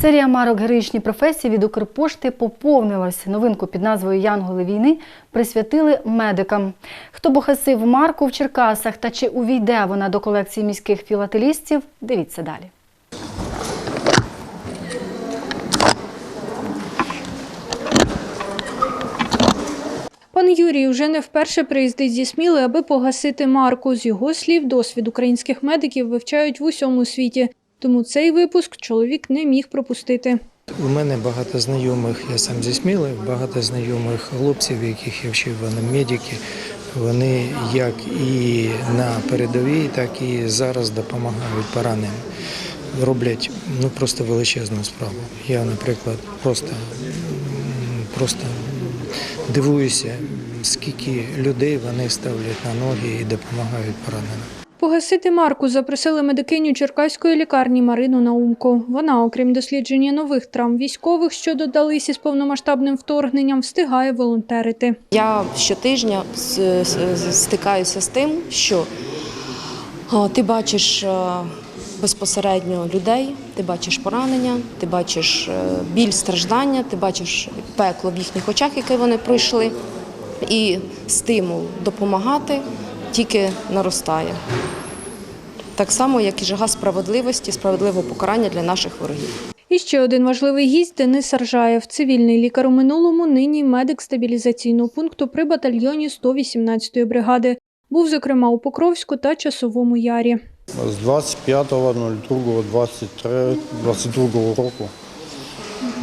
Серія марок героїчні професії від Укрпошти поповнилась. Новинку під назвою Янголи війни присвятили медикам. Хто бохасив марку в Черкасах та чи увійде вона до колекції міських філателістів? Дивіться далі. Пан Юрій вже не вперше приїздить зі Сміли, аби погасити марку. З його слів, досвід українських медиків вивчають в усьому світі. Тому цей випуск чоловік не міг пропустити. У мене багато знайомих, я сам зі Сміли, багато знайомих хлопців, яких я вчив, вони медики. Вони як і на передовій, так і зараз допомагають пораненим. Роблять ну просто величезну справу. Я, наприклад, просто, просто дивуюся, скільки людей вони ставлять на ноги і допомагають пораненим. Погасити марку запросили медикиню Черкаської лікарні Марину Наумко. Вона, окрім дослідження нових травм військових, що додались із повномасштабним вторгненням, встигає волонтерити. Я щотижня стикаюся з тим, що ти бачиш безпосередньо людей, ти бачиш поранення, ти бачиш е, біль, страждання, ти бачиш пекло в їхніх очах, яке вони пройшли, і стимул допомагати тільки наростає. Так само, як і жага справедливості, справедливого покарання для наших ворогів. І ще один важливий гість Денис Аржаєв, цивільний лікар у минулому, нині медик стабілізаційного пункту при батальйоні 118-ї бригади. Був, зокрема, у Покровську та Часовому Ярі. З 25.02.23.22 року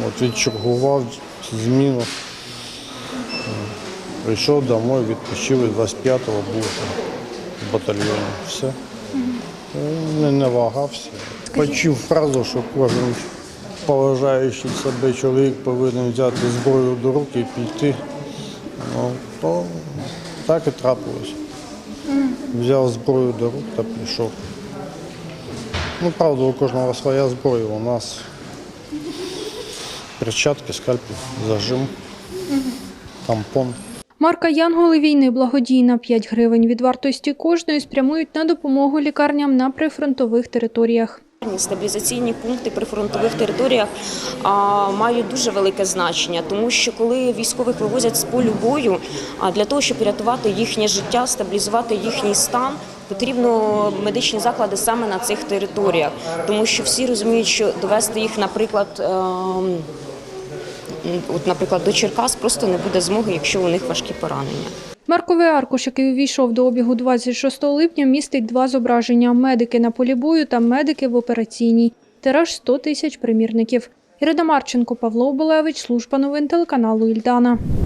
от відчергував зміну. Прийшов домой, відпочив і 25-го був в батальйоні. Все. Не, не вагався. Почув фразу, що кожен поважаючий себе чоловік повинен взяти зброю до рук і піти. Ну, то так і трапилось. Взяв зброю до рук та пішов. Ну, правда, у кожного своя зброя. У нас перчатки, скальпель, зажим, тампон. Марка Янголи війни благодійна 5 гривень від вартості кожної спрямують на допомогу лікарням на прифронтових територіях. Стабілізаційні пункти при фронтових територіях а, мають дуже велике значення, тому що коли військових вивозять з полю бою, а для того, щоб рятувати їхнє життя, стабілізувати їхній стан, потрібно медичні заклади саме на цих територіях, тому що всі розуміють, що довести їх, наприклад. ем, От, наприклад, до Черкас просто не буде змоги, якщо у них важкі поранення. Марковий аркуш, який увійшов до обігу 26 липня, містить два зображення: медики на полі бою та медики в операційній. Тираж 100 тисяч примірників. Ірина Марченко, Павло Оболевич, служба новин телеканалу Ільдана.